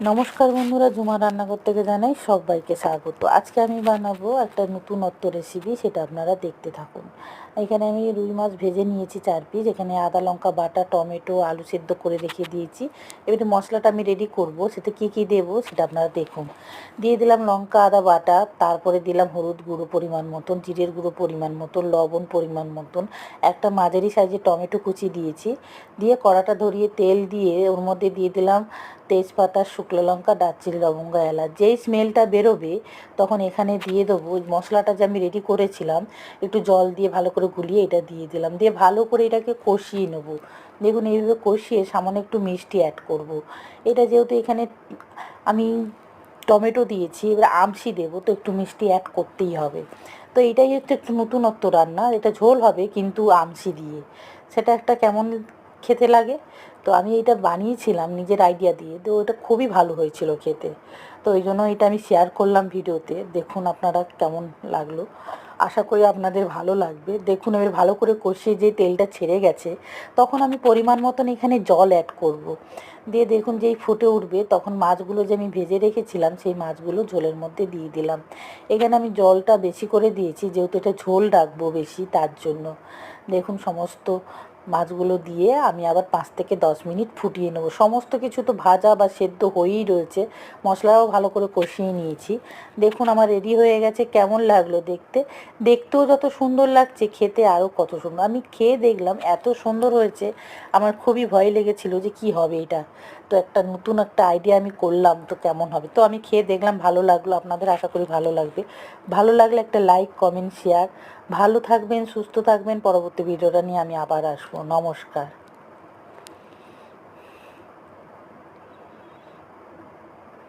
নমস্কার বন্ধুরা, জুমা রান্নাঘর থেকে জানাই সবাইকে স্বাগত। আজকে আমি বানাবো একটা নতুনত্ব রেসিপি সেটা আপনারা দেখতে থাকুন। এখানে আমি রুই মাছ ভেজে নিয়েছি চার পিস এখানে আদা লঙ্কা, বাটা, টমেটো, আলু সেদ্ধ করে রেখে দিয়েছি। এবারে মশলাটা আমি রেডি করব সেটা কি কি দেবো সেটা আপনারা দেখুন। দিয়ে দিলাম লঙ্কা, আদা, বাটা, তারপরে দিলাম হলুদ গুঁড়ো পরিমাণ মতন, জিরের গুঁড়ো পরিমাণ মতন, লবণ পরিমাণ মতন, একটা মাঝারি সাইজে টমেটো কুচি দিয়েছি। দিয়ে কড়াটা ধরিয়ে তেল দিয়ে ওর মধ্যে দিয়ে দিলাম তেজপাতা, শুকনো লঙ্কা, দারচিনি, লবঙ্গ, এলাচ, যেই স্মেলটা বেরোবে, তখন এখানে দিয়ে দেবো মশলাটা যে আমি রেডি করেছিলাম, একটু জল দিয়ে ভালো করে গুলিয়ে এটা দিয়ে দিলাম। দিয়ে ভালো করে এটাকে কষিয়ে নেব। দেখুন এইভাবে কষিয়ে সামান্য একটু মিষ্টি অ্যাড করব। এটা যেহেতু এখানে আমি টমেটো দিয়েছি, এবার আমসি দেবো, তো একটু মিষ্টি অ্যাড করতেই হবে। তো এটাই হচ্ছে একটু নতুনত্ব রান্না এটা ঝোল হবে কিন্তু আমসি দিয়ে। সেটা একটা কেমন খেতে লাগে। তো আমি এটা বানিয়েছিলাম নিজের আইডিয়া দিয়ে। তো ওটা খুবই ভালো হয়েছিল খেতে। তো ওই জন্য এটা আমি শেয়ার করলাম ভিডিওতে। দেখুন আপনারা কেমন লাগল। আশা করি আপনাদের ভালো লাগবে। দেখুন এবার ভালো করে কষিয়ে যে তেলটা ছেড়ে গেছে, তখন আমি পরিমাণ মতন এখানে জল অ্যাড করব। দিয়ে দেখুন যেই ফুটে উঠবে, তখন মাছগুলো যে আমি ভেজে রেখেছিলাম, সেই মাছগুলো ঝোলের মধ্যে দিয়ে দিলাম। এখানে আমি জলটা বেশি করে দিয়েছি, যেহেতু এটা ঝোল রাখব বেশি তার জন্য। দেখুন সমস্ত মাছগুলো দিয়ে আমি আবার পাঁচ থেকে দশ মিনিট ফুটিয়ে নেব। সমস্ত কিছু তো ভাজা বা সেদ্ধ হয়েই রয়েছে। মশলাও ভালো করে কষিয়ে নিয়েছি। দেখুন, আমার রেডি হয়ে গেছে। কেমন লাগল দেখতে? দেখতেও যত সুন্দর লাগছে, খেতে আরও কত সুন্দর। আমি খেয়ে দেখলাম, এত সুন্দর হয়েছে। আমার খুবই ভয় লেগেছিল যে কি হবে এটা। তো একটা নতুন একটা আইডিয়া আমি করলাম, তো কেমন হবে? তো আমি খেয়ে দেখলাম, ভালো লাগল। আপনাদের আশা করি ভালো লাগবে। ভালো লাগলে একটা লাইক কমেন্ট শেয়ার ভালো থাকবেন সুস্থ থাকবেন। পরবর্তী ভিডিওটা নিয়ে আমি আবার আসব। নমস্কার।